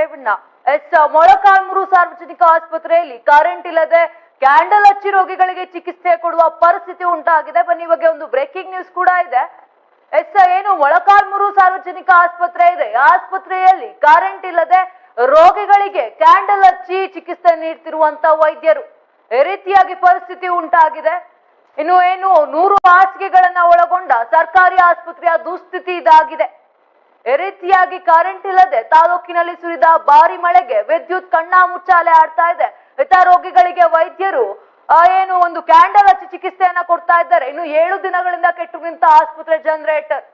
Revanna S, Molakalmuru ಸಾರ್ವಜನಿಕ ಆಸ್ಪತ್ರೆಯಲ್ಲಿ current ಇಲ್ಲದೆ ಕ್ಯಾಂಡಲ್ ಹಚ್ಚಿ ರೋಗಿಗಳಿಗೆ ಚಿಕಿತ್ಸೆ ಕೊಡುವ ಪರಿಸ್ಥಿತಿ ಉಂಟಾಗಿದೆ. ಬನ್ನಿ ಬಗ್ಗೆ ಒಂದು ಬ್ರೇಕಿಂಗ್ ನ್ಯೂಸ್ ಕೂಡ ಇದೆ. ಎಸ್, ಏನು, ಮೊಳಕಾಲ್ಮೂರು ಸಾರ್ವಜನಿಕ ಆಸ್ಪತ್ರೆ ಇದೆ. ಆಸ್ಪತ್ರೆಯಲ್ಲಿ ಕರೆಂಟ್ ಇಲ್ಲದೆ ರೋಗಿಗಳಿಗೆ ಕ್ಯಾಂಡಲ್ ಹಚ್ಚಿ ಚಿಕಿತ್ಸೆ ನೀಡ್ತಿರುವಂತ ವೈದ್ಯರು. ಈ ರೀತಿಯಾಗಿ ಪರಿಸ್ಥಿತಿ ಉಂಟಾಗಿದೆ. ಇನ್ನು ಏನು, ನೂರು ಹಾಸಿಗೆಗಳನ್ನ ಒಳಗೊಂಡ ಸರ್ಕಾರಿ ಆಸ್ಪತ್ರೆಯ ದುಸ್ಥಿತಿ ಇದಾಗಿದೆ. ಈ ರೀತಿಯಾಗಿ ಕರೆಂಟ್ ಇಲ್ಲದೆ ತಾಲೂಕಿನಲ್ಲಿ ಸುರಿದ ಭಾರಿ ಮಳೆಗೆ ವಿದ್ಯುತ್ ಕಣ್ಣಾ ಮುಚ್ಚಾಲೆ ಆಡ್ತಾ ಇದೆ. ಇತ ರೋಗಿಗಳಿಗೆ ವೈದ್ಯರು ಏನು ಒಂದು ಕ್ಯಾಂಡಲ್ ಹಚ್ಚಿ ಚಿಕಿತ್ಸೆಯನ್ನ ಕೊಡ್ತಾ ಇದ್ದಾರೆ. ಇನ್ನು ಏಳು ದಿನಗಳಿಂದ ಕೆಟ್ಟು ನಿಂತ ಆಸ್ಪತ್ರೆ ಜನರೇಟರ್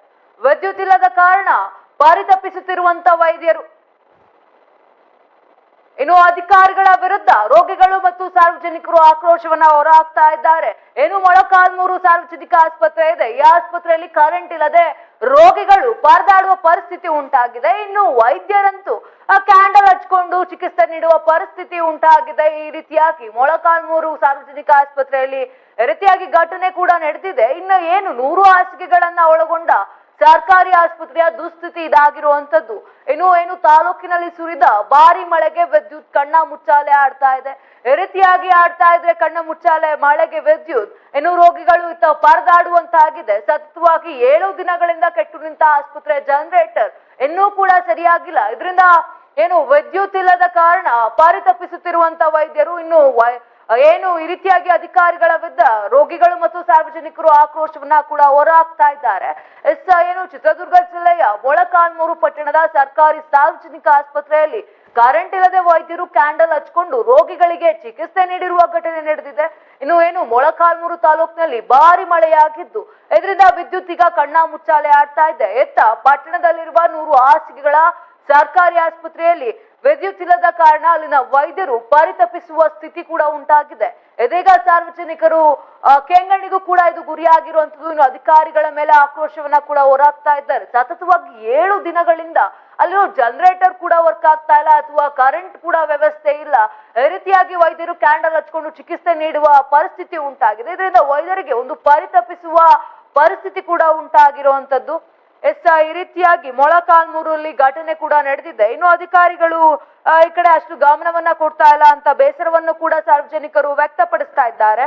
ವಿದ್ಯುತ್ ಇಲ್ಲದ ಕಾರಣ ಪರಿತಪ್ಪಿಸುತ್ತಿರುವಂತ ವೈದ್ಯರು. ಇನ್ನು ಅಧಿಕಾರಿಗಳ ವಿರುದ್ಧ ರೋಗಿಗಳು ಮತ್ತು ಸಾರ್ವಜನಿಕರು ಆಕ್ರೋಶವನ್ನ ಹೊರಹಾಕ್ತಾ ಇದ್ದಾರೆ. ಏನು ಮೊಳಕಾಲ್ಮೂರು ಸಾರ್ವಜನಿಕ ಆಸ್ಪತ್ರೆ ಇದೆ. ಈ ಆಸ್ಪತ್ರೆಯಲ್ಲಿ ಕರೆಂಟ್ ಇಲ್ಲದೆ ರೋಗಿಗಳು ಪರದಾಡುವ ಪರಿಸ್ಥಿತಿ ಉಂಟಾಗಿದೆ. ಇನ್ನು ವೈದ್ಯರಂತೂ ಕ್ಯಾಂಡಲ್ ಹಚ್ಕೊಂಡು ಚಿಕಿತ್ಸೆ ನೀಡುವ ಪರಿಸ್ಥಿತಿ ಉಂಟಾಗಿದೆ. ಈ ರೀತಿಯಾಗಿ ಮೊಳಕಾಲ್ಮೂರು ಸಾರ್ವಜನಿಕ ಆಸ್ಪತ್ರೆಯಲ್ಲಿ ರೀತಿಯಾಗಿ ಘಟನೆ ಕೂಡ ನಡೆದಿದೆ. ಇನ್ನು ಏನು ನೂರು ಹಾಸಿಗೆಗಳನ್ನ ಒಳಗೊಂಡ ಸರ್ಕಾರಿ ಆಸ್ಪತ್ರೆಯ ದುಸ್ಥಿತಿ ಇದಾಗಿರುವಂತದ್ದು ಇನ್ನು ಏನು ತಾಲೂಕಿನಲ್ಲಿ ಸುರಿದ ಭಾರಿ ಮಳೆಗೆ ವಿದ್ಯುತ್ ಕಣ್ಣ ಮುಚ್ಚಾಲೆ ಆಡ್ತಾ ಇದೆ. ಈ ರೀತಿಯಾಗಿ ಆಡ್ತಾ ಇದ್ರೆ ಕಣ್ಣ ಮುಚ್ಚಾಲೆ, ಮಳೆಗೆ ವಿದ್ಯುತ್, ಇನ್ನು ರೋಗಿಗಳು ಇತ್ತ ಪರದಾಡುವಂತಾಗಿದೆ. ಸತತವಾಗಿ ಏಳು ದಿನಗಳಿಂದ ಕೆಟ್ಟು ನಿಂತ ಆಸ್ಪತ್ರೆ ಜನರೇಟರ್ ಇನ್ನೂ ಕೂಡ ಸರಿಯಾಗಿಲ್ಲ. ಇದರಿಂದ ಏನು ವಿದ್ಯುತ್ ಇಲ್ಲದ ಕಾರಣ ಪರಿತಪ್ಪಿಸುತ್ತಿರುವಂತ ವೈದ್ಯರು ಇನ್ನು ಏನು ಈ ರೀತಿಯಾಗಿ ಅಧಿಕಾರಿಗಳ ವಿರುದ್ಧ ರೋಗಿಗಳು ಮತ್ತು ಸಾರ್ವಜನಿಕರು ಆಕ್ರೋಶವನ್ನ ಕೂಡ ಹೊರಹಾಕ್ತಾ ಇದ್ದಾರೆ. ಎಸ್ ಏನು ಚಿತ್ರದುರ್ಗ ಜಿಲ್ಲೆಯ ಮೊಳಕಾಲ್ಮೂರು ಪಟ್ಟಣದ ಸರ್ಕಾರಿ ಸಾರ್ವಜನಿಕ ಆಸ್ಪತ್ರೆಯಲ್ಲಿ ಕರೆಂಟ್ ಇಲ್ಲದೆ ವೈದ್ಯರು ಕ್ಯಾಂಡಲ್ ಹಚ್ಕೊಂಡು ರೋಗಿಗಳಿಗೆ ಚಿಕಿತ್ಸೆ ನೀಡಿರುವ ಘಟನೆ ನಡೆದಿದೆ. ಇನ್ನು ಏನು ಮೊಳಕಾಲ್ಮೂರು ತಾಲೂಕಿನಲ್ಲಿ ಭಾರಿ ಮಳೆಯಾಗಿದ್ದು, ಇದರಿಂದ ವಿದ್ಯುತ್ ಈಗ ಕಣ್ಣ ಮುಚ್ಚಾಲೆ ಆಡ್ತಾ ಇದೆ. ಎತ್ತ ಪಟ್ಟಣದಲ್ಲಿರುವ ನೂರು ಹಾಸಿಗೆಗಳ ಸರ್ಕಾರಿ ಆಸ್ಪತ್ರೆಯಲ್ಲಿ ವಿದ್ಯುತ್ ಇಲ್ಲದ ಕಾರಣ ಅಲ್ಲಿನ ವೈದ್ಯರು ಪರಿತಪಿಸುವ ಸ್ಥಿತಿ ಕೂಡ ಉಂಟಾಗಿದೆ. ಇದೀಗ ಸಾರ್ವಜನಿಕರು ಕೆಂಗಣ್ಣಿಗೂ ಕೂಡ ಇದು ಗುರಿಯಾಗಿರುವಂತದ್ದು ಇನ್ನು ಅಧಿಕಾರಿಗಳ ಮೇಲೆ ಆಕ್ರೋಶವನ್ನ ಕೂಡ ಹೊರಾಗ್ತಾ ಇದ್ದಾರೆ. ಸತತವಾಗಿ ಏಳು ದಿನಗಳಿಂದ ಅಲ್ಲಿರೋ ಜನರೇಟರ್ ಕೂಡ ವರ್ಕ್ ಆಗ್ತಾ ಇಲ್ಲ, ಅಥವಾ ಕರೆಂಟ್ ಕೂಡ ವ್ಯವಸ್ಥೆ ಇಲ್ಲ. ರೀತಿಯಾಗಿ ವೈದ್ಯರು ಕ್ಯಾಂಡಲ್ ಹಚ್ಕೊಂಡು ಚಿಕಿತ್ಸೆ ನೀಡುವ ಪರಿಸ್ಥಿತಿ ಉಂಟಾಗಿದೆ. ಇದರಿಂದ ವೈದ್ಯರಿಗೆ ಒಂದು ಪರಿತಪಿಸುವ ಪರಿಸ್ಥಿತಿ ಕೂಡ ಉಂಟಾಗಿರುವಂತದ್ದು ಎಸ್ ಈ ರೀತಿಯಾಗಿ ಮೊಳಕಾಲ್ಮೂರಲ್ಲಿ ಘಟನೆ ಕೂಡ ನಡೆದಿದೆ. ಇನ್ನು ಅಧಿಕಾರಿಗಳು ಈ ಕಡೆ ಅಷ್ಟು ಗಮನವನ್ನ ಕೊಡ್ತಾ ಇಲ್ಲ ಅಂತ ಬೇಸರವನ್ನು ಕೂಡ ಸಾರ್ವಜನಿಕರು ವ್ಯಕ್ತಪಡಿಸ್ತಾ ಇದ್ದಾರೆ.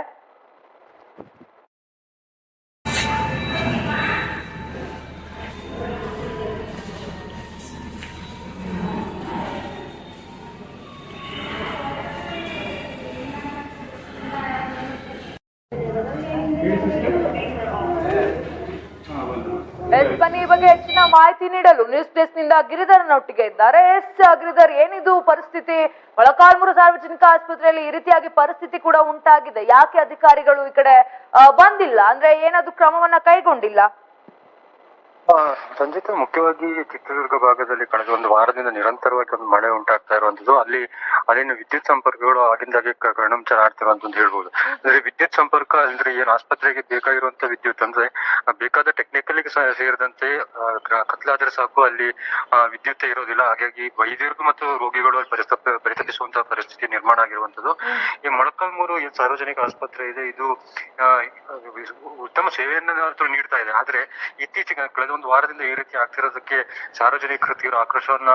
ಎಸ್ ಬನ್ನಿ, ಈ ಬಗ್ಗೆ ಹೆಚ್ಚಿನ ಮಾಹಿತಿ ನೀಡಲು ನ್ಯೂಸ್ ಡೆಸ್ಕ್ನಿಂದ ಗಿರಿಧರನೊಟ್ಟಿಗೆ ಇದ್ದಾರೆ. ಎಸ್, ಗಿರಿಧರ್, ಏನಿದು ಪರಿಸ್ಥಿತಿ? ಮೊಳಕಾಲ್ಮೂರು ಸಾರ್ವಜನಿಕ ಆಸ್ಪತ್ರೆಯಲ್ಲಿ ಈ ರೀತಿಯಾಗಿ ಪರಿಸ್ಥಿತಿ ಕೂಡ ಉಂಟಾಗಿದೆ. ಯಾಕೆ ಅಧಿಕಾರಿಗಳು ಈ ಕಡೆ ಬಂದಿಲ್ಲ? ಅಂದ್ರೆ ಏನಾದ್ರು ಕ್ರಮವನ್ನ ಕೈಗೊಂಡಿಲ್ಲ? ಸಂಜಿತ ಮುಖ್ಯವಾಗಿ ಚಿತ್ರದುರ್ಗ ಭಾಗದಲ್ಲಿ ಕಳೆದ ಒಂದು ವಾರದಿಂದ ನಿರಂತರವಾಗಿ ಒಂದು ಮಳೆ ಉಂಟಾಗ್ತಾ ಇರುವಂತದ್ದು ಅಲ್ಲಿ ಅಲ್ಲಿನ ವಿದ್ಯುತ್ ಸಂಪರ್ಕಗಳು ಆಗಿಂದಾಗೆ ಕಣಂಚರ ಆಗ್ತಿರೋ ಆಡ್ತಿರುವಂತ ಹೇಳ್ಬೋದು. ಅಂದ್ರೆ ವಿದ್ಯುತ್ ಸಂಪರ್ಕ ಅಂದ್ರೆ ಏನ್? ಆಸ್ಪತ್ರೆಗೆ ಬೇಕಾಗಿರುವಂತ ವಿದ್ಯುತ್ ಅಂದ್ರೆ ಬೇಕಾದ ಟೆಕ್ನಿಕಲ್ ಸೇರಿದಂತೆ ಕತ್ಲಾದ್ರೆ ಸಾಕು, ಅಲ್ಲಿ ವಿದ್ಯುತ್ ಇರೋದಿಲ್ಲ. ಹಾಗಾಗಿ ವೈದ್ಯರು ಮತ್ತು ರೋಗಿಗಳು ಪರಿತಪಿಸುವಂತಹ ಪರಿಸ್ಥಿತಿ ನಿರ್ಮಾಣ ಆಗಿರುವಂತದ್ದು ಈ ಮೊಳಕಾಲ್ಮೂರು ಸಾರ್ವಜನಿಕ ಆಸ್ಪತ್ರೆ ಇದೆ. ಇದು ಉತ್ತಮ ಸೇವೆಯನ್ನ ನೀಡ್ತಾ ಇದೆ. ಆದ್ರೆ ಇತ್ತೀಚೆಗೆ ಕಳೆದ ಒಂದು ವಾರದಿಂದ ಈ ರೀತಿ ಆಗ್ತಿರೋದಕ್ಕೆ ಸಾರ್ವಜನಿಕರು ತೀವ್ರ ಆಕ್ರೋಶವನ್ನ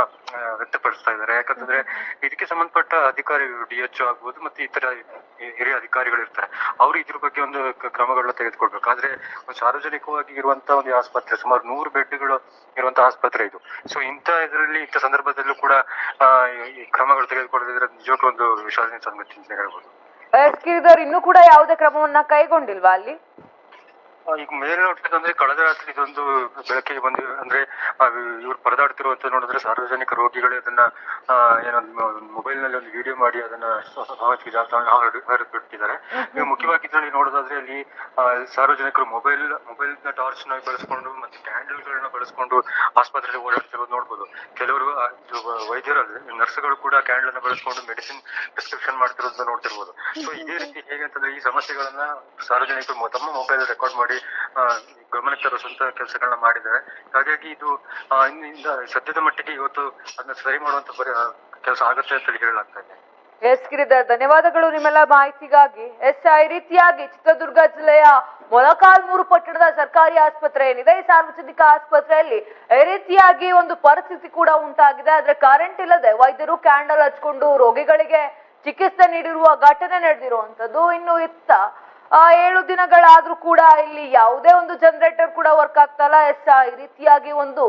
ವ್ಯಕ್ತಪಡಿಸ್ತಾ ಇದ್ದಾರೆ. ಯಾಕಂತಂದ್ರೆ ಇದಕ್ಕೆ ಸಂಬಂಧಪಟ್ಟ ಅಧಿಕಾರಿಗಳು ಡಿ ಎಚ್ ಆಗ್ಬೋದು ಮತ್ತೆ ಇತರ ಹಿರಿಯ ಅಧಿಕಾರಿಗಳು ಇರ್ತಾರೆ. ಅವರು ಇದ್ರ ಬಗ್ಗೆ ಒಂದು ಕ್ರಮಗಳನ್ನ ತೆಗೆದುಕೊಳ್ಬೇಕು. ಆದ್ರೆ ಒಂದು ಸಾರ್ವಜನಿಕವಾಗಿ ಇರುವಂತ ಒಂದು ಆಸ್ಪತ್ರೆ ಸುಮಾರು ನೂರು ಬೆಡ್ಗಳು ಇರುವಂತಹ ಆಸ್ಪತ್ರೆ ಇದು. ಸೊ ಇಂಥ ಇದರಲ್ಲಿ ಇಂಥ ಸಂದರ್ಭದಲ್ಲೂ ಕೂಡ ಈ- ಕ್ರಮಗಳು ತೆಗೆದುಕೊಳ್ಳದಿದ್ರೆ ನಿಜಕ್ಕೂ ಒಂದು ವಿಶ್ವಾಸ ಸಂಗತಿ ಅಂತ ಹೇಳ್ಬೋದು. ಇನ್ನು ಗಿರಿಧರ್ ಇನ್ನೂ ಕೂಡ ಯಾವುದೇ ಕ್ರಮವನ್ನ ಕೈಗೊಂಡಿಲ್ವಾ ಅಲ್ಲಿ? ಈಗ ಮೇಲ್ನೋಟಕ್ಕೆ ಅಂದ್ರೆ ಕಳೆದ ರಾತ್ರಿ ಇದೊಂದು ಬೆಳಕಿಗೆ ಬಂದು ಅಂದ್ರೆ ಇವ್ರು ಪರದಾಡ್ತಿರುವಂತ ನೋಡಿದ್ರೆ ಸಾರ್ವಜನಿಕ ರೋಗಿಗಳೇ ಅದನ್ನ ಏನೊಂದು ಏನೋ ಮೊಬೈಲ್ನಲ್ಲಿ ಒಂದು ವಿಡಿಯೋ ಮಾಡಿ ಅದನ್ನ ಸಾಮಾಜಿಕ ಜಾಲತಾಣ ಹರಿಬಿಟ್ಟಿದ್ದಾರೆ ಈಗ ಮುಖ್ಯವಾಗಿ ಇದರಲ್ಲಿ ನೋಡೋದಾದ್ರೆ ಅಲ್ಲಿ ಸಾರ್ವಜನಿಕರು ಮೊಬೈಲ್ ಮೊಬೈಲ್ನ ಟಾರ್ಚ್ನ ಬಳಸ್ಕೊಂಡು ಮತ್ತೆ ಕ್ಯಾಂಡಲ್ ಗಳನ್ನ ಬಳಸ್ಕೊಂಡು ಆಸ್ಪತ್ರೆಗೆ ಓಡಾಡ್ತಿರೋದು ನೋಡ್ಬೋದು. ಕೆಲವರು ವೈದ್ಯರಲ್ಲಿ, ನರ್ಸ್ಗಳು ಕೂಡ ಕ್ಯಾಂಡಲ್ ಅನ್ನ ಬಳಸ್ಕೊಂಡು ಮೆಡಿಸಿನ್ ಪ್ರಿಸ್ಕ್ರಿಪ್ಷನ್ ಮಾಡ್ತಿರೋದನ್ನ ನೋಡ್ತಿರ್ಬೋದು. ಸೊ, ಇದೇ ರೀತಿ ಹೇಗೆ ಅಂತಂದ್ರೆ ಈ ಸಮಸ್ಯೆಗಳನ್ನ ಸಾರ್ವಜನಿಕರು ತಮ್ಮ ಮೊಬೈಲ್ ರೆಕಾರ್ಡ್ ಮಾಡಿ ಆ, ಗಮನ ತರುವಂತ ಕೆಲಸಗಳನ್ನ ಮಾಡಿದ್ದಾರೆ. ಹಾಗಾಗಿ ಇದು ಇನ್ನಿಂದ ಸದ್ಯದ ಮಟ್ಟಿಗೆ ಇವತ್ತು ಅದನ್ನ ಸರಿ ಮಾಡುವಂತ ಕೆಲಸ ಆಗುತ್ತೆ ಅಂತ ಹೇಳಿ ಹೇಳಲಾಗ್ತಾ ಇದೆ. ಎಸ್ ಗಿರಿಧರ್ ಧನ್ಯವಾದಗಳು ನಿಮ್ಮೆಲ್ಲ ಮಾಹಿತಿಗಾಗಿ. ಎಸ್ ಈ ರೀತಿಯಾಗಿ ಚಿತ್ರದುರ್ಗ ಜಿಲ್ಲೆಯ ಮೊಳಕಾಲ್ಮೂರು ಪಟ್ಟಣದ ಸರ್ಕಾರಿ ಆಸ್ಪತ್ರೆ ಏನಿದೆ ಈ ಸಾರ್ವಜನಿಕ ಆಸ್ಪತ್ರೆಯಲ್ಲಿ ಈ ರೀತಿಯಾಗಿ ಒಂದು ಪರಿಸ್ಥಿತಿ ಕೂಡ ಉಂಟಾಗಿದೆ. ಆದ್ರೆ ಕರೆಂಟ್ ಇಲ್ಲದೆ ವೈದ್ಯರು ಕ್ಯಾಂಡಲ್ ಹಚ್ಕೊಂಡು ರೋಗಿಗಳಿಗೆ ಚಿಕಿತ್ಸೆ ನೀಡಿರುವ ಘಟನೆ ನಡೆದಿರುವಂತದ್ದು ಇನ್ನು ಇತ್ತ. ಆ, ಏಳು ದಿನಗಳಾದ್ರೂ ಕೂಡ ಇಲ್ಲಿ ಯಾವುದೇ ಒಂದು ಜನರೇಟರ್ ಕೂಡ ವರ್ಕ್ ಆಗ್ತಲ್ಲ. ಎಸ್ ಈ ರೀತಿಯಾಗಿ ಒಂದು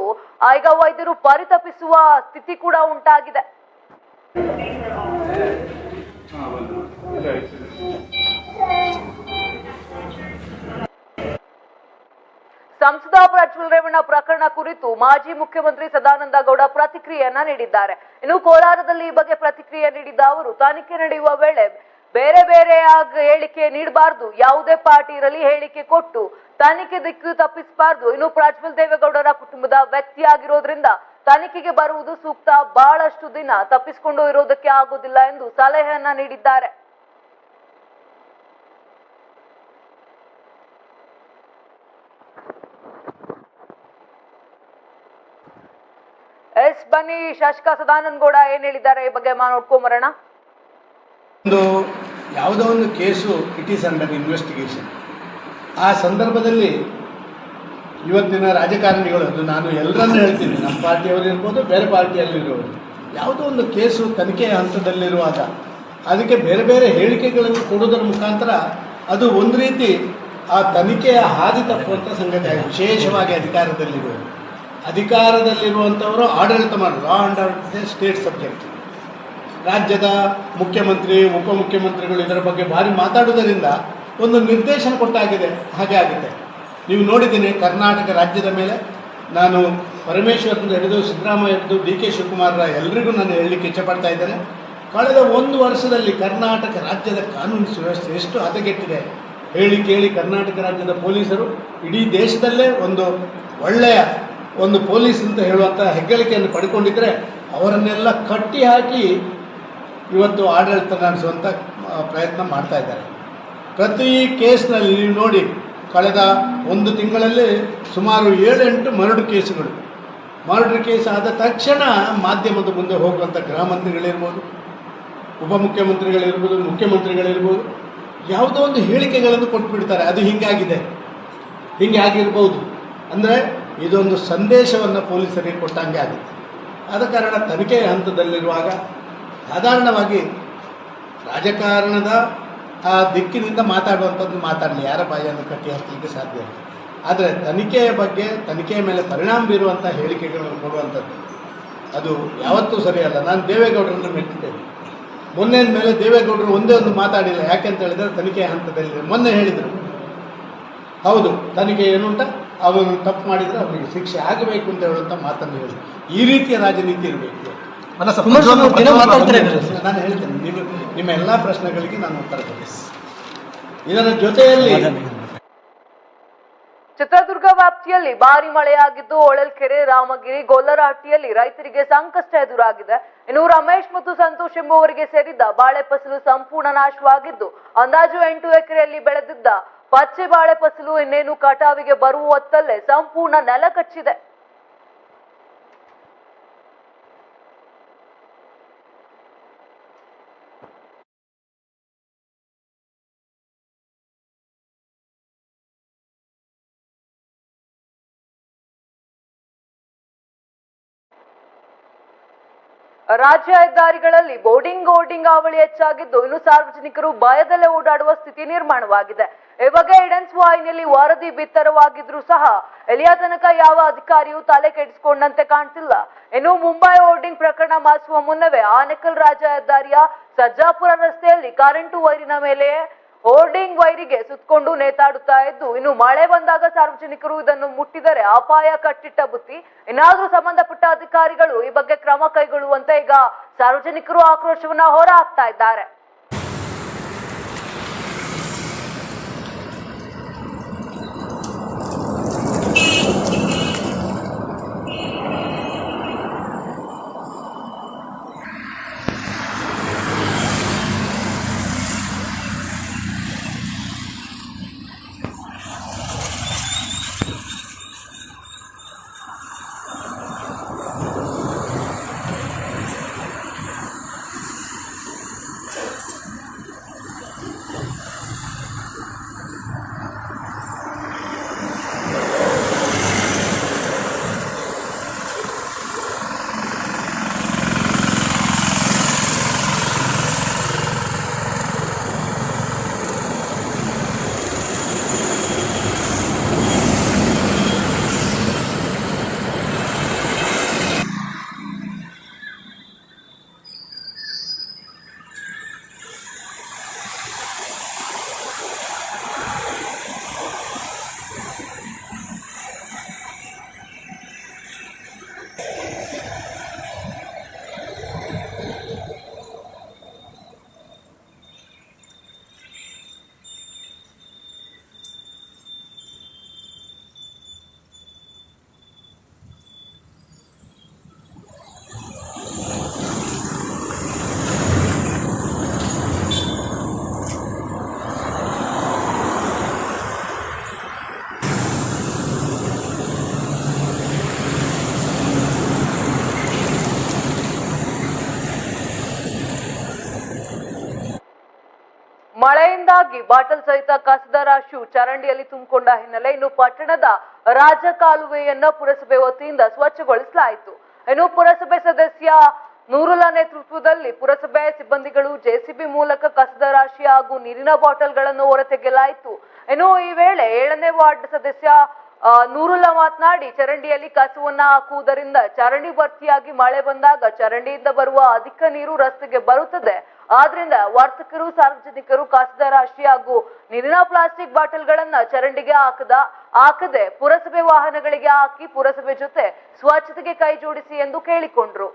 ಈಗ ವೈದ್ಯರು ಪರಿತಪಿಸುವ ಸ್ಥಿತಿ ಕೂಡ ಉಂಟಾಗಿದೆ. ಸಂಸದ ಪ್ರಜ್ವಲ್ ರೇವಣ್ಣ ಪ್ರಕರಣ ಕುರಿತು ಮಾಜಿ ಮುಖ್ಯಮಂತ್ರಿ ಸದಾನಂದ ಗೌಡ ಪ್ರತಿಕ್ರಿಯೆಯನ್ನ ನೀಡಿದ್ದಾರೆ. ಇನ್ನು ಕೋಲಾರದಲ್ಲಿ ಈ ಬಗ್ಗೆ ಪ್ರತಿಕ್ರಿಯೆ ನೀಡಿದ್ದ ಅವರು ತನಿಖೆ ನಡೆಯುವ ವೇಳೆ ಬೇರೆ ಬೇರೆ ಆಗ ಹೇಳಿಕೆ ನೀಡಬಾರ್ದು. ಯಾವುದೇ ಪಾರ್ಟಿ ಇರಲಿ ಹೇಳಿಕೆ ಕೊಟ್ಟು ತನಿಖೆ ದಿಕ್ಕು ತಪ್ಪಿಸಬಾರ್ದು. ಇನ್ನು ಪ್ರಾಜ್ವಲ್ ದೇವೇಗೌಡರ ಕುಟುಂಬದ ವ್ಯಕ್ತಿ ಆಗಿರೋದ್ರಿಂದ ತನಿಖೆಗೆ ಬರುವುದು ಸೂಕ್ತ. ಬಹಳಷ್ಟು ದಿನ ತಪ್ಪಿಸಿಕೊಂಡು ಇರೋದಕ್ಕೆ ಆಗುದಿಲ್ಲ ಎಂದು ಸಲಹೆಯನ್ನ ನೀಡಿದ್ದಾರೆ. ಎಸ್ ಬನ್ನಿ ಶಾಸಕ ಸದಾನಂದ ಗೌಡ ಏನ್ ಹೇಳಿದ್ದಾರೆ ಈ ಬಗ್ಗೆ ಮಾ ನೋಡ್ಕೊಂಬರೋಣ ಯಾವುದೋ ಒಂದು case it is under investigation ಆ ಸಂದರ್ಭದಲ್ಲಿ ಇವತ್ತಿನ ರಾಜಕಾರಣಿಗಳು, ಅದು ನಾನು ಎಲ್ಲರನ್ನೂ ಹೇಳ್ತೀನಿ, ನಮ್ಮ ಪಾರ್ಟಿಯವರು ಇರ್ಬೋದು, ಬೇರೆ ಪಾರ್ಟಿಯಲ್ಲಿರೋರು ಯಾವುದೋ ಒಂದು ಕೇಸು ತನಿಖೆಯ ಹಂತದಲ್ಲಿರುವಾಗ ಅದಕ್ಕೆ ಬೇರೆ ಬೇರೆ ಹೇಳಿಕೆಗಳನ್ನು ಕೊಡೋದರ ಮುಖಾಂತರ ಅದು ಒಂದು ರೀತಿ ಆ ತನಿಖೆಯ ಹಾದಿ ತಪ್ಪುವಂಥ ಸಂಗತಿ ಆಗಿದೆ ವಿಶೇಷವಾಗಿ ಅಧಿಕಾರದಲ್ಲಿರುವವರು ಅಧಿಕಾರದಲ್ಲಿರುವಂಥವರು ಆಡಳಿತ ಮಾಡಿ law and order state subject ರಾಜ್ಯದ ಮುಖ್ಯಮಂತ್ರಿ, ಉಪಮುಖ್ಯಮಂತ್ರಿಗಳು ಇದರ ಬಗ್ಗೆ ಭಾರಿ ಮಾತಾಡುವುದರಿಂದ ಒಂದು ನಿರ್ದೇಶನ ಕೊಟ್ಟಾಗಿದೆ ಹಾಗೆ ಆಗುತ್ತೆ. ನೀವು ನೋಡಿದ್ದೀನಿ ಕರ್ನಾಟಕ ರಾಜ್ಯದ ಮೇಲೆ. ನಾನು ಪರಮೇಶ್ವರದಿಂದ ಹಿಡಿದು ಸಿದ್ದರಾಮಯ್ಯ ಹಿಡಿದು ಡಿ ಕೆ ಶಿವಕುಮಾರ ಎಲ್ಲರಿಗೂ ನಾನು ಹೇಳಲಿಕ್ಕೆ ಇಚ್ಛಪಡ್ತಾ ಇದ್ದೇನೆ. ಕಳೆದ ಒಂದು ವರ್ಷದಲ್ಲಿ ಕರ್ನಾಟಕ ರಾಜ್ಯದ ಕಾನೂನು ಸುವ್ಯವಸ್ಥೆ ಎಷ್ಟು ಹದಗೆಟ್ಟಿದೆ ಹೇಳಿ ಕೇಳಿ ಕರ್ನಾಟಕ ರಾಜ್ಯದ ಪೊಲೀಸರು. ಇಡೀ ದೇಶದಲ್ಲೇ ಒಂದು ಒಳ್ಳೆಯ ಒಂದು ಪೊಲೀಸ್ ಅಂತ ಹೇಳುವಂಥ ಹೆಗ್ಗಳಿಕೆಯನ್ನು ಪಡ್ಕೊಂಡಿದ್ದರೆ ಅವರನ್ನೆಲ್ಲ ಕಟ್ಟಿ ಹಾಕಿ ಇವತ್ತು ಆಡಳಿತ ನಡೆಸುವಂಥ ಪ್ರಯತ್ನ ಮಾಡ್ತಾ ಇದ್ದಾರೆ. ಪ್ರತಿ ಕೇಸ್ನಲ್ಲಿ ನೀವು ನೋಡಿ, ಕಳೆದ ಒಂದು ತಿಂಗಳಲ್ಲಿ ಸುಮಾರು ಏಳೆಂಟು ಮರಡು ಕೇಸುಗಳು. ಮರಡು ಕೇಸ್ ಆದ ತಕ್ಷಣ ಮಾಧ್ಯಮದ ಮುಂದೆ ಹೋಗುವಂಥ ಗೃಹ ಮಂತ್ರಿಗಳಿರ್ಬೋದು ಉಪಮುಖ್ಯಮಂತ್ರಿಗಳಿರ್ಬೋದು, ಮುಖ್ಯಮಂತ್ರಿಗಳಿರ್ಬೋದು, ಯಾವುದೋ ಒಂದು ಹೇಳಿಕೆಗಳನ್ನು ಕೊಟ್ಬಿಡ್ತಾರೆ. ಅದು ಹಿಂಗಾಗಿದೆ. ಹಿಂಗೆ ಆಗಿರ್ಬೋದು. ಅಂದರೆ ಇದೊಂದು ಸಂದೇಶವನ್ನು ಪೊಲೀಸರಿಗೆ ಕೊಟ್ಟಂಗೆ ಆಗುತ್ತೆ. ಆದ ಕಾರಣ ತನಿಖೆಯ ಹಂತದಲ್ಲಿರುವಾಗ ಸಾಧಾರಣವಾಗಿ ರಾಜಕಾರಣದ ಆ ದಿಕ್ಕಿನಿಂದ ಮಾತಾಡುವಂಥದ್ದು ಮಾತಾಡಲಿ. ಯಾರ ಬಾಯಿಯನ್ನು ಕಟ್ಟಿ ಹಾಕಲಿಕ್ಕೆ ಸಾಧ್ಯ ಇಲ್ಲ. ಆದರೆ ತನಿಖೆಯ ಬಗ್ಗೆ, ತನಿಖೆಯ ಮೇಲೆ ಪರಿಣಾಮ ಬೀರುವಂಥ ಹೇಳಿಕೆಗಳನ್ನು ಕೊಡುವಂಥದ್ದು ಅದು ಯಾವತ್ತೂ ಸರಿಯಲ್ಲ. ನಾನು ದೇವೇಗೌಡರನ್ನು ಮೆಟ್ಟಿದ್ದೇನೆ ಮೊನ್ನೆ ಮೇಲೆ ದೇವೇಗೌಡರು ಒಂದೇ ಒಂದು ಮಾತಾಡಿಲ್ಲ. ಯಾಕೆಂತ ಹೇಳಿದರೆ ತನಿಖೆಯ ಹಂತದಲ್ಲಿ ಮೊನ್ನೆ ಹೇಳಿದರು. ಹೌದು, ತನಿಖೆ ಏನುಂಟ ಅವನು ತಪ್ಪು ಮಾಡಿದರೆ ಅವನಿಗೆ ಶಿಕ್ಷೆ ಆಗಬೇಕು ಅಂತ ಹೇಳುವಂಥ ಮಾತನ್ನು ಹೇಳಿ ಈ ರೀತಿಯ ರಾಜನೀತಿ ಇರಬೇಕು. ಅಲ್ಲ ಸರ್ ಪ್ರಜ್ವಲ್ ದಿನ ಮಾತಾಡ್ತಾರೆ ನಾನು ಹೇಳ್ತೇನೆ ನೀವು ನಿಮ್ಮ ಎಲ್ಲ ಪ್ರಶ್ನೆಗಳಿಗೆ ನಾನು ಉತ್ತರ ಕೊಡ್ತೇನೆ. ಇದರ ಜೊತೆಯಲ್ಲಿ ಚಿತ್ರದುರ್ಗ ವ್ಯಾಪ್ತಿಯಲ್ಲಿ ಭಾರಿ ಮಳೆಯಾಗಿದ್ದು ಹೊಳಲ್ಕೆರೆ ರಾಮಗಿರಿ ಗೊಲ್ಲರಹಟ್ಟಿಯಲ್ಲಿ ರೈತರಿಗೆ ಸಂಕಷ್ಟ ಎದುರಾಗಿದೆ. ಇನ್ನು ರಮೇಶ್ ಮತ್ತು ಸಂತೋಷ್ ಎಂಬುವರಿಗೆ ಸೇರಿದ್ದ ಬಾಳೆ ಫಸಲು ಸಂಪೂರ್ಣ ನಾಶವಾಗಿದ್ದು ಅಂದಾಜು ಎಂಟು ಎಕರೆಯಲ್ಲಿ ಬೆಳೆದಿದ್ದ ಪಚ್ಚೆ ಬಾಳೆ ಫಸಲು ಇನ್ನೇನು ಕಟಾವಿಗೆ ಬರುವ ಹೊತ್ತಲ್ಲೇ ಸಂಪೂರ್ಣ ನೆಲ ಕಚ್ಚಿದೆ. ರಾಜ್ಯ ಹೆದ್ದಾರಿಗಳಲ್ಲಿ ಬೋರ್ಡಿಂಗ್ ಹೋರ್ಡಿಂಗ್ ಹಾವಳಿ ಹೆಚ್ಚಾಗಿದ್ದು ಇನ್ನು ಸಾರ್ವಜನಿಕರು ಭಯದಲ್ಲೇ ಓಡಾಡುವ ಸ್ಥಿತಿ ನಿರ್ಮಾಣವಾಗಿದೆ. ಈ ಬಗ್ಗೆ ಇಡೆನ್ಸ್ ವಾಹಿನಿಯಲ್ಲಿ ವರದಿ ಬಿತ್ತರವಾಗಿದ್ರು ಸಹ ಎಲ್ಲಿಯ ತನಕ ಯಾವ ಅಧಿಕಾರಿಯೂ ತಲೆ ಕೆಡಿಸಿಕೊಂಡಂತೆ ಕಾಣ್ತಿಲ್ಲ. ಇನ್ನು ಮುಂಬೈ ಹೋರ್ಡಿಂಗ್ ಪ್ರಕರಣ ಮಾಸುವ ಮುನ್ನವೇ ಆನೆಕಲ್ ರಾಜ ಹೆದ್ದಾರಿಯ ಸಜ್ಜಾಪುರ ರಸ್ತೆಯಲ್ಲಿ ಕರೆಂಟು ವೈರಿನ ಮೇಲೆ ಹೋರ್ಡಿಂಗ್ ವೈರಿಗೆ ಸುತ್ತಕೊಂಡು ನೇತಾಡುತ್ತಾ ಇದ್ದು, ಇನ್ನು ಮಳೆ ಬಂದಾಗ ಸಾರ್ವಜನಿಕರು ಇದನ್ನು ಮುಟ್ಟಿದರೆ ಅಪಾಯ ಕಟ್ಟಿಟ್ಟ ಬುತ್ತಿ. ಇನ್ನಾದ್ರೂ ಸಂಬಂಧಪಟ್ಟ ಅಧಿಕಾರಿಗಳು ಈ ಬಗ್ಗೆ ಕ್ರಮ ಕೈಗೊಳ್ಳುವಂತೆ ಈಗ ಸಾರ್ವಜನಿಕರು ಆಕ್ರೋಶವನ್ನ ಹೊರ ಹಾಕ್ತಾ ಇದ್ದಾರೆ. ಹೀಗಾಗಿ ಬಾಟಲ್ ಸಹಿತ ಕಸದ ರಾಶಿಯು ಚರಂಡಿಯಲ್ಲಿ ತುಂಬಿಕೊಂಡ ಹಿನ್ನೆಲೆ ಇನ್ನು ಪಟ್ಟಣದ ರಾಜಕಾಲುವೆಯನ್ನ ಪುರಸಭೆ ವತಿಯಿಂದ ಸ್ವಚ್ಛಗೊಳಿಸಲಾಯಿತು. ಇನ್ನು ಪುರಸಭೆ ಸದಸ್ಯ ನೂರುಲ್ಲಾ ನೇತೃತ್ವದಲ್ಲಿ ಪುರಸಭೆ ಸಿಬ್ಬಂದಿಗಳು ಜೆಸಿಬಿ ಮೂಲಕ ಕಸದ ರಾಶಿ ಹಾಗೂ ನೀರಿನ ಬಾಟಲ್ಗಳನ್ನು ಹೊರತೆಗೆಯಲಾಯಿತು. ಇನ್ನು ಈ ವೇಳೆ ಏಳನೇ ವಾರ್ಡ್ ಸದಸ್ಯ ನೂರುಲ ಮಾತನಾಡಿ, ಚರಂಡಿಯಲ್ಲಿ ಕಸವನ್ನ ಹಾಕುವುದರಿಂದ ಚರಂಡಿ ಭರ್ತಿಯಾಗಿ ಮಳೆ ಬಂದಾಗ ಚರಂಡಿಯಿಂದ ಬರುವ ಅಧಿಕ ನೀರು ರಸ್ತೆಗೆ ಬರುತ್ತದೆ. ಆದ್ರಿಂದ ವರ್ತಕರು, ಸಾರ್ವಜನಿಕರು ಕಸದ ರಾಶಿ ಹಾಗೂ ನೀರಿನ ಪ್ಲಾಸ್ಟಿಕ್ ಬಾಟಲ್ಗಳನ್ನ ಚರಂಡಿಗೆ ಹಾಕದ, ಹಾಕದೆ ಪುರಸಭೆ ವಾಹನಗಳಿಗೆ ಹಾಕಿ ಪುರಸಭೆ ಜೊತೆ ಸ್ವಚ್ಛತೆಗೆ ಕೈ ಜೋಡಿಸಿ ಎಂದು ಕೇಳಿಕೊಂಡ್ರು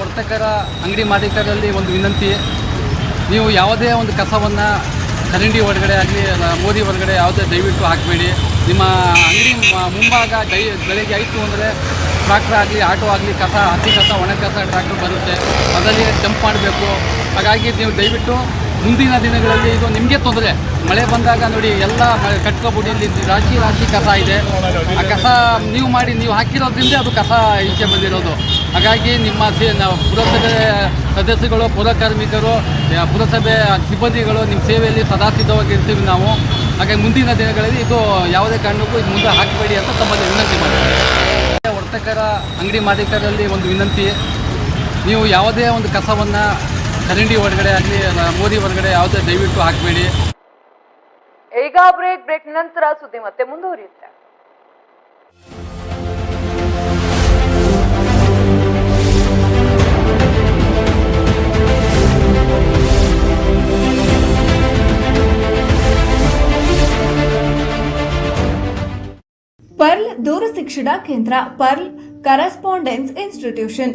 ವರ್ತಕರ ಅಂಗಡಿ ಮಾಲೀಕರಲ್ಲಿ ಒಂದು ವಿನಂತಿ. ನೀವು ಯಾವುದೇ ಒಂದು ಕಸವನ್ನು ಚರಂಡಿ ಒಳಗಡೆ ಆಗಲಿ ಮೋದಿ ಒಳಗಡೆ ಯಾವುದೇ ದಯವಿಟ್ಟು ಹಾಕಬೇಡಿ. ನಿಮ್ಮ ಅಂಗಡಿ ಮುಂಭಾಗ ದೈ ಬೆಳಗ್ಗೆ ಆಯಿತು ಅಂದರೆ ಟ್ರಾಕ್ಟರ್ ಆಗಲಿ, ಆಟೋ ಆಗಲಿ, ಕಸ ಹಸಿ ಕಸ, ಒಣ ಕಸ ಟ್ರಾಕ್ಟರ್ ಬರುತ್ತೆ. ಅದರಲ್ಲಿ ಜಂಪ್ ಮಾಡಬೇಕು. ಹಾಗಾಗಿ ನೀವು ದಯವಿಟ್ಟು ಮುಂದಿನ ದಿನಗಳಲ್ಲಿ ಇದು ನಿಮಗೆ ತೊಂದರೆ. ಮಳೆ ಬಂದಾಗ ನೋಡಿ ಎಲ್ಲ ಇಲ್ಲಿ ರಾಶಿ ರಾಶಿ ಕಸ ಇದೆ. ಆ ಕಸ ನೀವು ಮಾಡಿ ನೀವು ಹಾಕಿರೋದ್ರಿಂದ ಅದು ಕಸ ಈಚೆ ಬಂದಿರೋದು. ಹಾಗಾಗಿ ನಿಮ್ಮ ಪುರಸಭೆ ಸದಸ್ಯಗಳು, ಪುರಕಾರ್ಮಿಕರು ಪುರಸಭೆ ಸಿಬ್ಬಂದಿಗಳು ನಿಮ್ಮ ಸೇವೆಯಲ್ಲಿ ಸದಾ ಸಿದ್ಧವಾಗಿರ್ತೀವಿ ನಾವು. ಹಾಗಾಗಿ ಮುಂದಿನ ದಿನಗಳಲ್ಲಿ ಇದು ಯಾವುದೇ ಕಾರಣಕ್ಕೂ ಇದು ಮುಂದೆ ಹಾಕಬೇಡಿ ಅಂತ ತಮ್ಮಲ್ಲಿ ವಿನಂತಿ ಮಾಡ್ತೀನಿ. ವರ್ತಕರ, ಅಂಗಡಿ ಮಾಲೀಕರಲ್ಲಿ ಒಂದು ವಿನಂತಿ. ನೀವು ಯಾವುದೇ ಒಂದು ಕಸವನ್ನು ಚರಂಡಿ ಒಳಗಡೆ ಆಗಲಿ ಮೋದಿ ಒಳಗಡೆ ಯಾವುದೇ ದಯವಿಟ್ಟು ಹಾಕಬೇಡಿ. ಈಗ ಬ್ರೇಕ್ ಬ್ರೇಕ್ ನಂತರ ಸುದ್ದಿ ಮತ್ತೆ ಮುಂದುವರಿಯುತ್ತೆ. ಪರ್ಲ್ ದೂರ ಶಿಕ್ಷಣ ಕೇಂದ್ರ Pearl correspondence institution.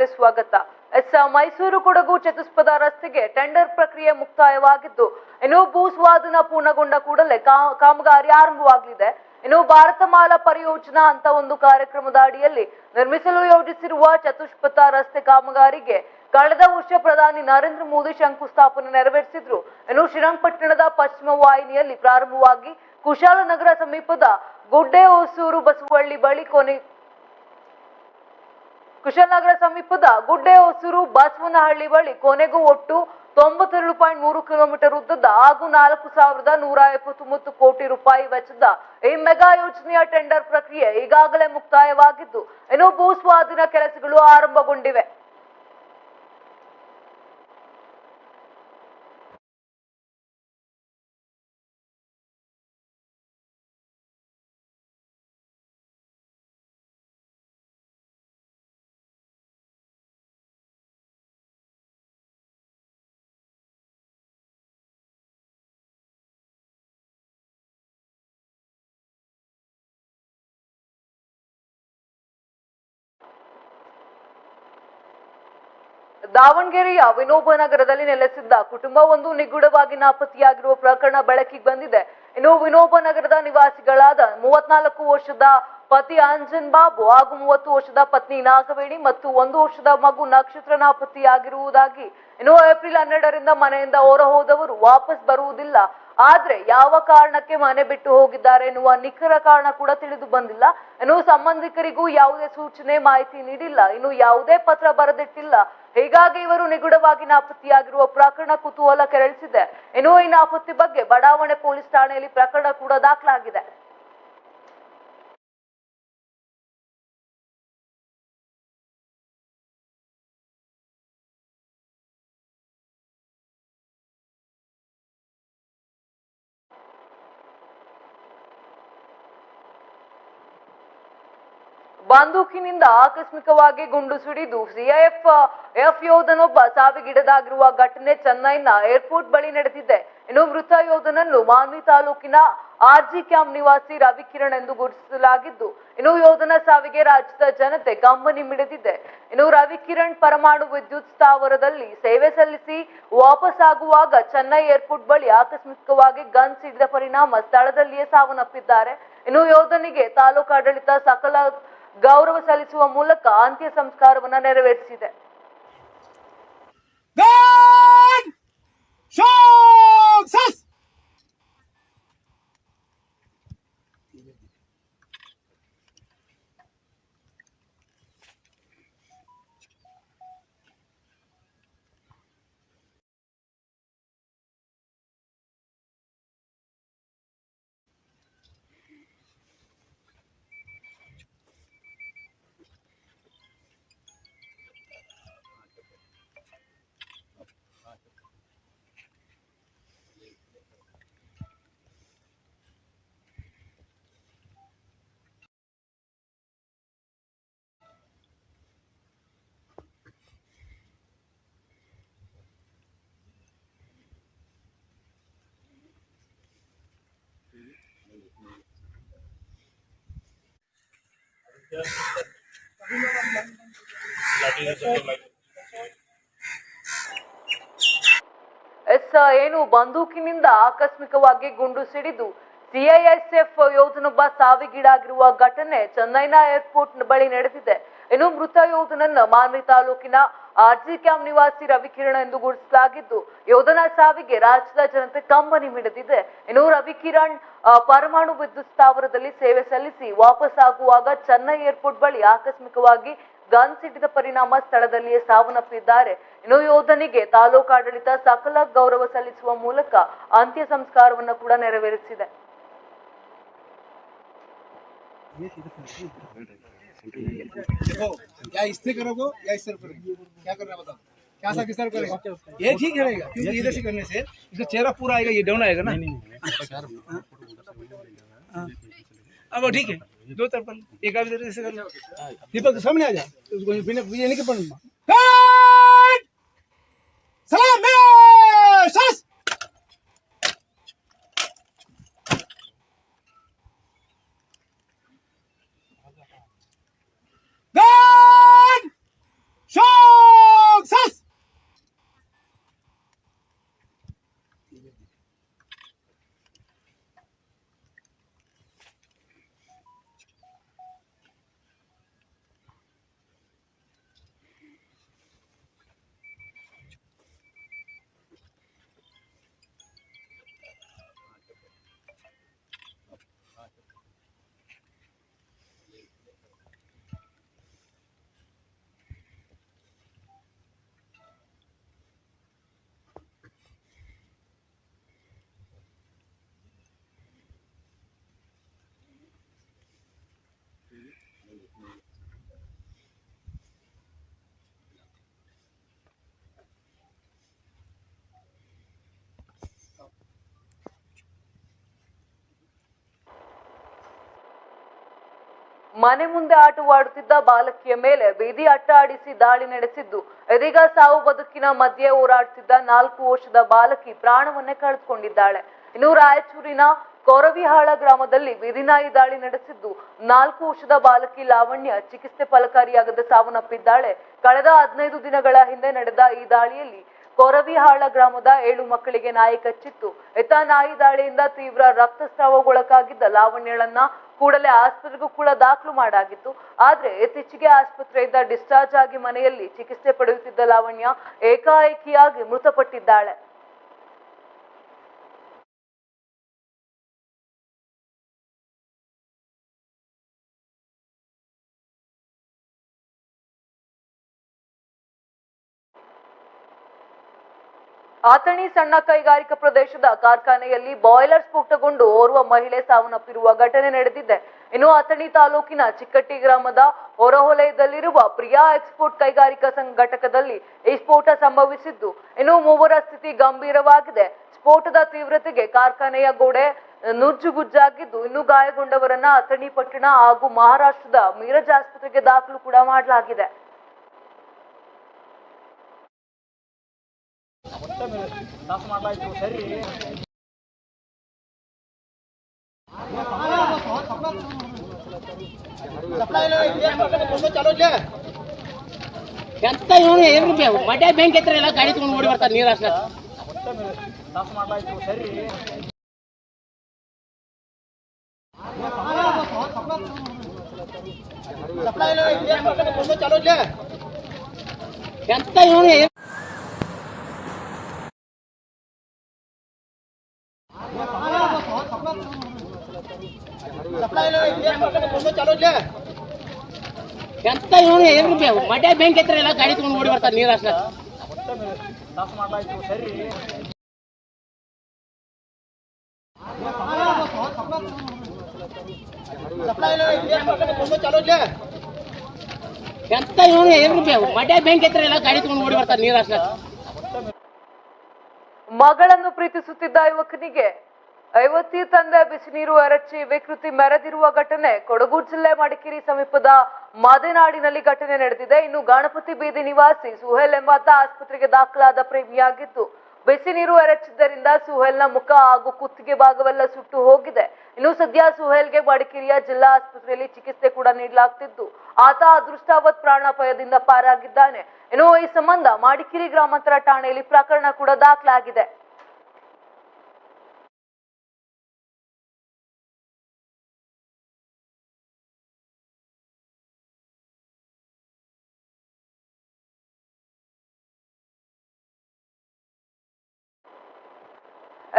ಮತ್ತೆ ಸ್ವಾಗತ. ಎಸ್ ಮೈಸೂರು ಕೊಡಗು ಚತುಷ್ಪದ ರಸ್ತೆಗೆ ಟೆಂಡರ್ ಪ್ರಕ್ರಿಯೆ ಮುಕ್ತಾಯವಾಗಿದ್ದು, ಇನ್ನು ಭೂ ಸ್ವಾಧೀನ ಪೂರ್ಣಗೊಂಡ ಕೂಡಲೇ ಕಾಮಗಾರಿ ಆರಂಭವಾಗಲಿದೆ. ಇನ್ನು ಭಾರತ ಮಾಲಾ ಪರಿಯೋಜನಾ ಅಂತ ಒಂದು ಕಾರ್ಯಕ್ರಮದ ಅಡಿಯಲ್ಲಿ ನಿರ್ಮಿಸಲು ಯೋಜಿಸಿರುವ ಚತುಷ್ಪಥ ರಸ್ತೆ ಕಾಮಗಾರಿಗೆ ಕಳೆದ ವರ್ಷ ಪ್ರಧಾನಿ ನರೇಂದ್ರ ಮೋದಿ ಶಂಕುಸ್ಥಾಪನೆ ನೆರವೇರಿಸಿದ್ರು. ಇನ್ನು ಶ್ರೀರಂಗಪಟ್ಟಣದ ಪಶ್ಚಿಮ ವಾಹಿನಿಯಲ್ಲಿ ಪ್ರಾರಂಭವಾಗಿ ಕುಶಾಲನಗರ ಸಮೀಪದ ಗುಡ್ಡೆ ಹೊಸೂರು ಬಸವಳ್ಳಿ ಬಳಿ ಕೊನೆ ಕುಶಾಲನಗರ ಸಮೀಪದ ಗುಡ್ಡೆ ಹೊಸೂರು ಬಸವನಹಳ್ಳಿ ಬಳಿ ಕೊನೆಗೂ ಒಟ್ಟು ತೊಂಬತ್ತೆರಡು ಪಾಯಿಂಟ್ ಮೂರು ಕಿಲೋಮೀಟರ್ ಉದ್ದದ ಹಾಗೂ ನಾಲ್ಕು ಸಾವಿರದ ನೂರ ಎಪ್ಪತ್ತೊಂಬತ್ತು ಕೋಟಿ ರೂಪಾಯಿ ವೆಚ್ಚದ ಈ ಮೆಗಾ ಯೋಜನೆಯ ಟೆಂಡರ್ ಪ್ರಕ್ರಿಯೆ ಈಗಾಗಲೇ ಮುಕ್ತಾಯವಾಗಿದ್ದು, ಇನ್ನು ಭೂ ಸ್ವಾಧೀನ ಕೆಲಸಗಳು ಆರಂಭಗೊಂಡಿವೆ. ದಾವಣಗೆರೆಯ ವಿನೋಬ ನಗರದಲ್ಲಿ ನೆಲೆಸಿದ್ದ ಕುಟುಂಬವೊಂದು ನಿಗೂಢವಾಗಿ ನಾಪತ್ತೆಯಾಗಿರುವ ಪ್ರಕರಣ ಬೆಳಕಿಗೆ ಬಂದಿದೆ. ಇನ್ನು ವಿನೋಬ ನಗರದ ನಿವಾಸಿಗಳಾದ ಮೂವತ್ನಾಲ್ಕು ವರ್ಷದ ಪತಿ ಅಂಜನ್ ಬಾಬು ಹಾಗೂ ಮೂವತ್ತು ವರ್ಷದ ಪತ್ನಿ ನಾಗವೇಣಿ ಮತ್ತು ಒಂದು ವರ್ಷದ ಮಗು ನಕ್ಷತ್ರ ನಾಪತ್ತೆಯಾಗಿರುವುದಾಗಿ ಇನ್ನು ಏಪ್ರಿಲ್ ಹನ್ನೆರಡರಿಂದ ಮನೆಯಿಂದ ಹೊರ ಹೋದವರು ವಾಪಸ್ ಬರುವುದಿಲ್ಲ. ಆದ್ರೆ ಯಾವ ಕಾರಣಕ್ಕೆ ಮನೆ ಬಿಟ್ಟು ಹೋಗಿದ್ದಾರೆ ಎನ್ನುವ ನಿಖರ ಕಾರಣ ಕೂಡ ತಿಳಿದು ಬಂದಿಲ್ಲ. ಇನ್ನು ಸಂಬಂಧಿಕರಿಗೂ ಯಾವುದೇ ಸೂಚನೆ, ಮಾಹಿತಿ ನೀಡಿಲ್ಲ. ಇನ್ನು ಯಾವುದೇ ಪತ್ರ ಬರೆದಿಟ್ಟಿಲ್ಲ. ಹೀಗಾಗಿ ಇವರು ನಿಗೂಢವಾಗಿ ನಾಪತ್ತೆಯಾಗಿರುವ ಪ್ರಕರಣ ಕುತೂಹಲ ಕೆರಳಿಸಿದೆ. ಇನ್ನು ಈ ನಾಪತ್ತೆ ಬಗ್ಗೆ ಬಡಾವಣೆ ಪೊಲೀಸ್ ಠಾಣೆಯಲ್ಲಿ ಪ್ರಕರಣ ಕೂಡ ದಾಖಲಾಗಿದೆ. ಬಂದೂಕಿನಿಂದ ಆಕಸ್ಮಿಕವಾಗಿ ಗುಂಡು ಸಿಡಿದು ಸಿಐಎಫ್ ಎಫ್ ಯೋಧನೊಬ್ಬ ಸಾವಿಗಿಡದಾಗಿರುವ ಘಟನೆ ಚೆನ್ನೈನ ಏರ್ಪೋರ್ಟ್ ಬಳಿ ನಡೆದಿದೆ. ಇನ್ನು ಮೃತ ಯೋಧನನ್ನು ಮಾನ್ವಿ ತಾಲೂಕಿನ ಆರ್ಜಿ ಕ್ಯಾಂಪ್ ನಿವಾಸಿ ರವಿಕಿರಣ್ ಎಂದು ಗುರುತಿಸಲಾಗಿದ್ದು, ಇನ್ನು ಯೋಧನ ಸಾವಿಗೆ ರಾಜ್ಯದ ಜನತೆ ಗಮನಿ ಮಿಡಿದಿದೆ ಇನ್ನು ರವಿಕಿರಣ್ ಪರಮಾಣು ವಿದ್ಯುತ್ ಸ್ಥಾವರದಲ್ಲಿ ಸೇವೆ ಸಲ್ಲಿಸಿ ವಾಪಸ್ ಆಗುವಾಗ ಚೆನ್ನೈ ಏರ್ಪೋರ್ಟ್ ಬಳಿ ಆಕಸ್ಮಿಕವಾಗಿ ಗನ್ ಸಿಡಿದ ಪರಿಣಾಮ ಸ್ಥಳದಲ್ಲಿಯೇ ಸಾವನ್ನಪ್ಪಿದ್ದಾರೆ. ಇನ್ನು ಯೋಧನಿಗೆ ತಾಲೂಕಾಡಳಿತ ಸಕಲ ಗೌರವ ಸಲ್ಲಿಸುವ ಮೂಲಕ ಅಂತ್ಯ ಸಂಸ್ಕಾರವನ್ನು ನೆರವೇರಿಸಿದೆ! ಎಸ್ ಏನು ಬಂದೂಕಿನಿಂದ ಆಕಸ್ಮಿಕವಾಗಿ ಗುಂಡು ಸಿಡಿದು ಸಿಐಎಸ್ಎಫ್ ಯೋಧನೊಬ್ಬ ಸಾವಿಗೀಡಾಗಿರುವ ಘಟನೆ ಚೆನ್ನೈನ ಏರ್ಪೋರ್ಟ್ ಬಳಿ ನಡೆದಿದೆ. ಇನ್ನು ಮೃತ ಯೋಧನನ್ನ ಮಾನ್ವಿ ತಾಲೂಕಿನ ಆರ್ಜಿ ಕ್ಯಾಂಪ್ ನಿವಾಸಿ ರವಿಕಿರಣ ಎಂದು ಗುರುತಿಸಲಾಗಿದ್ದು, ಯೋಧನ ಸಾವಿಗೆ ರಾಜ್ಯದ ಜನತೆ ಕಂಬನಿ ಮಿಡಿದಿದೆ. ಇನ್ನು ರವಿಕಿರಣ್ ಪರಮಾಣು ವಿದ್ಯುತ್ ಸ್ಥಾವರದಲ್ಲಿ ಸೇವೆ ಸಲ್ಲಿಸಿ ವಾಪಸ್ ಆಗುವಾಗ ಚೆನ್ನೈ ಏರ್ಪೋರ್ಟ್ ಬಳಿ ಆಕಸ್ಮಿಕವಾಗಿ ಗನ್ ಸಿಡಿದ ಪರಿಣಾಮ ಸ್ಥಳದಲ್ಲಿಯೇ ಸಾವನ್ನಪ್ಪಿದ್ದಾರೆ. ಇನ್ನು ಯೋಧನಿಗೆ ತಾಲೂಕಾಡಳಿತ ಸಕಲ ಗೌರವ ಸಲ್ಲಿಸುವ ಮೂಲಕ ಅಂತ್ಯ ಸಂಸ್ಕಾರವನ್ನು ಕೂಡ ನೆರವೇರಿಸಿದೆ. देखो या इससे करोगे या इससे करोगे? क्या करना बताओ? क्या सा किस तरह करेगा? ये ठीक रहेगा क्योंकि इधर से करने से इसका चेहरा पूरा आएगा ये डाउन आएगा ना? हाँ। अब ठीक है दो तरफ़ एक इधर से कर दीपक के सामने आ जा। उसको बिना ये नहीं सलाम सस! ಮನೆ ಮುಂದೆ ಆಟವಾಡುತ್ತಿದ್ದ ಬಾಲಕಿಯ ಮೇಲೆ ಬೀದಿ ಅಟ್ಟ ಆಡಿಸಿ ದಾಳಿ ನಡೆಸಿದ್ದು. ಇದೀಗ ಸಾವು ಬದುಕಿನ ಮಧ್ಯೆ ಓಡಾಡುತ್ತಿದ್ದ ನಾಲ್ಕು ವರ್ಷದ ಬಾಲಕಿ ಪ್ರಾಣವನ್ನೇ ಕಳೆದುಕೊಂಡಿದ್ದಾಳೆ. ಇನ್ನು ರಾಯಚೂರಿನ ಕೊರವಿಹಾಳ ಗ್ರಾಮದಲ್ಲಿ ಬೀದಿನಾಯಿ ದಾಳಿ ನಡೆಸಿದ್ದು. ನಾಲ್ಕು ವರ್ಷದ ಬಾಲಕಿ ಲಾವಣ್ಯ ಚಿಕಿತ್ಸೆ ಫಲಕಾರಿಯಾಗದೆ ಸಾವನ್ನಪ್ಪಿದ್ದಾಳೆ. ಕಳೆದ ಹದಿನೈದು ದಿನಗಳ ಹಿಂದೆ ನಡೆದ ಈ ದಾಳಿಯಲ್ಲಿ ಕೊರವಿಹಾಳ ಗ್ರಾಮದ ಏಳು ಮಕ್ಕಳಿಗೆ ನಾಯಿ ಕಚ್ಚಿತ್ತು. ಇತ ನಾಯಿ ದಾಳಿಯಿಂದ ತೀವ್ರ ರಕ್ತಸ್ರಾವಗೊಳಗಾಗಿದ್ದ ಲಾವಣ್ಯಳನ್ನ ಕೂಡಲೇ ಆಸ್ಪತ್ರೆಗೂ ಕೂಡ ದಾಖಲು ಮಾಡಾಗಿತ್ತು. ಆದ್ರೆ ಇತ್ತೀಚೆಗೆ ಆಸ್ಪತ್ರೆಯಿಂದ ಡಿಸ್ಚಾರ್ಜ್ ಆಗಿ ಮನೆಯಲ್ಲಿ ಚಿಕಿತ್ಸೆ ಪಡೆಯುತ್ತಿದ್ದ ಲಾವಣ್ಯ ಏಕಾಏಕಿಯಾಗಿ ಮೃತಪಟ್ಟಿದ್ದಾಳೆ. ಆತಣಿ ಸಣ್ಣ ಕೈಗಾರಿಕಾ ಪ್ರದೇಶದ ಕಾರ್ಖಾನೆಯಲ್ಲಿ ಬಾಯ್ಲರ್ ಸ್ಫೋಟಗೊಂಡು ಓರ್ವ ಮಹಿಳೆ ಸಾವನ್ನಪ್ಪಿರುವ ಘಟನೆ ನಡೆದಿದೆ. ಇನ್ನು ಆತಣಿ ತಾಲೂಕಿನ ಚಿಕ್ಕಟ್ಟಿ ಗ್ರಾಮದ ಹೊರವಲಯದಲ್ಲಿರುವ ಪ್ರಿಯಾ ಎಕ್ಸ್ಪೋರ್ಟ್ ಕೈಗಾರಿಕಾ ಸಂಘಟಕದಲ್ಲಿ ಈ ಸ್ಫೋಟ ಸಂಭವಿಸಿದ್ದು, ಇನ್ನು ಮೂವರ ಸ್ಥಿತಿ ಗಂಭೀರವಾಗಿದೆ. ಸ್ಫೋಟದ ತೀವ್ರತೆಗೆ ಕಾರ್ಖಾನೆಯ ಗೋಡೆ ನುಜ್ಜುಗುಜ್ಜಾಗಿದ್ದು, ಇನ್ನು ಗಾಯಗೊಂಡವರನ್ನ ಅಥಣಿ ಪಟ್ಟಣ ಹಾಗೂ ಮಹಾರಾಷ್ಟ್ರದ ಮೀರಜ್ ಆಸ್ಪತ್ರೆಗೆ ದಾಖಲು ಕೂಡ ಮಾಡಲಾಗಿದೆ. ಎಂತ ಇವನು ಏನು ಮಡ್ಯ ಬ್ಯಾಂಕ್ ಹತ್ರ ಎಲ್ಲ ಗಾಡಿ ತಗೊಂಡು ಓಡಿ ಬರ್ತಾರೆ ನೀರು ಅಷ್ಟ ಎಂತ ಇವನು ಎಂತ ಇವನು, ಏನು ಮಡ್ಯ ಬ್ಯಾಂಕ್ ಹತ್ರ ಎಲ್ಲ ಗಾಡಿ ತಗೊಂಡು ಓಡಿ ಬರ್ತಾರೆ ನೀರು ಅಷ್ಟ ಎಂತ ಇವನು, ಏನು ಮಡ್ಯ ಬ್ಯಾಂಕ್ ಹತ್ರ ಎಲ್ಲ ಗಾಡಿ ತಗೊಂಡು ಓಡಿ ಬರ್ತಾರೆ ನೀರು ಅಷ್ಟ ಮಗಳನ್ನು ಪ್ರೀತಿಸುತ್ತಿದ್ದ ಯುವಕನಿಗೆ ಐವತ್ತಿ ತಂದೆ ಬಿಸಿ ನೀರು ಎರಚಿ ವಿಕೃತಿ ಮೆರೆದಿರುವ ಘಟನೆ ಕೊಡಗು ಜಿಲ್ಲೆ ಮಡಿಕೇರಿ ಸಮೀಪದ ಮಾದೇನಾಡಿನಲ್ಲಿ ಘಟನೆ ನಡೆದಿದೆ. ಇನ್ನು ಗಣಪತಿ ಬೀದಿ ನಿವಾಸಿ ಸುಹೇಲ್ ಎಂಬಾತ ಆಸ್ಪತ್ರೆಗೆ ದಾಖಲಾದ ಪ್ರೇಮಿಯಾಗಿದ್ದು ಬಿಸಿ ನೀರು ಎರಚಿದ್ದರಿಂದ ಸುಹೇಲ್ನ ಮುಖ ಹಾಗೂ ಕುತ್ತಿಗೆ ಭಾಗವೆಲ್ಲ ಸುಟ್ಟು ಹೋಗಿದೆ. ಇನ್ನು ಸದ್ಯ ಸುಹೇಲ್ಗೆ ಮಡಿಕೇರಿಯ ಜಿಲ್ಲಾ ಆಸ್ಪತ್ರೆಯಲ್ಲಿ ಚಿಕಿತ್ಸೆ ಕೂಡ ನೀಡಲಾಗ್ತಿದ್ದು. ಆತ ಅದೃಷ್ಟಾವತ್ ಪ್ರಾಣಾಪಾಯದಿಂದ ಪಾರಾಗಿದ್ದಾನೆ. ಇನ್ನು ಈ ಸಂಬಂಧ ಮಡಿಕೇರಿ ಗ್ರಾಮಾಂತರ ಠಾಣೆಯಲ್ಲಿ ಪ್ರಕರಣ ಕೂಡ ದಾಖಲಾಗಿದೆ.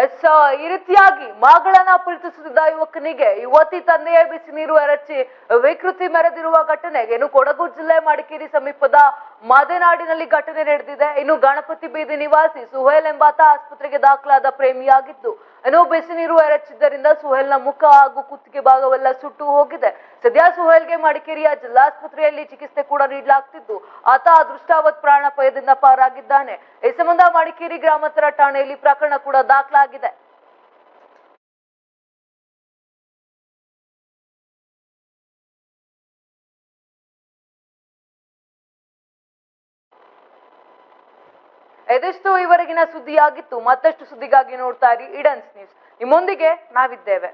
ಎಸ್ ಈ ರೀತಿಯಾಗಿ ಮಗಳನ್ನ ಪ್ರೀತಿಸುತ್ತಿದ್ದ ಯುವಕನಿಗೆ ಯುವತಿ ತಂದೆಯ ಬಿಸಿ ನೀರು ಎರಚಿ ವಿಕೃತಿ ಮೆರೆದಿರುವ ಘಟನೆ ಏನು ಕೊಡಗು ಜಿಲ್ಲೆ ಮಡಿಕೇರಿ ಸಮೀಪದ ಮಾದೇನಾಡಿನಲ್ಲಿ ಘಟನೆ ನಡೆದಿದೆ. ಇನ್ನು ಗಣಪತಿ ಬೀದಿ ನಿವಾಸಿ ಸುಹೇಲ್ ಎಂಬಾತ ಆಸ್ಪತ್ರೆಗೆ ದಾಖಲಾದ ಪ್ರೇಮಿಯಾಗಿದ್ದು ಏನೋ ಬಿಸಿ ನೀರು ಎರಚಿದ್ದರಿಂದ ಸುಹೇಲ್ನ ಮುಖ ಹಾಗೂ ಕುತ್ತಿಗೆ ಭಾಗವೆಲ್ಲ ಸುಟ್ಟು ಹೋಗಿದೆ. ಸದ್ಯ ಸುಹೇಲ್ಗೆ ಮಡಿಕೇರಿಯ ಜಿಲ್ಲಾಸ್ಪತ್ರೆಯಲ್ಲಿ ಚಿಕಿತ್ಸೆ ಕೂಡ ನೀಡಲಾಗ್ತಿದ್ದು, ಆತ ಅದೃಷ್ಟಾವತ್ ಪ್ರಾಣಾಪಾಯದಿಂದ ಪಾರಾಗಿದ್ದಾನೆ. ಈ ಸಂಬಂಧ ಮಡಿಕೇರಿ ಗ್ರಾಮಾಂತರ ಠಾಣೆಯಲ್ಲಿ ಪ್ರಕರಣ ಕೂಡ ದಾಖಲಾಗಿದೆ. ಇದಿಷ್ಟು ಇವರೆಗಿನ ಸುದ್ದಿಯಾಗಿತ್ತು ಮತ್ತಷ್ಟು ಸುದ್ದಿಗಾಗಿ ನೋಡ್ತಾ ಇರಿ ಇಡನ್ಸ್ ನ್ಯೂಸ್ ನಿಮ್ಮೊಂದಿಗೆ ನಾವಿದ್ದೇವೆ.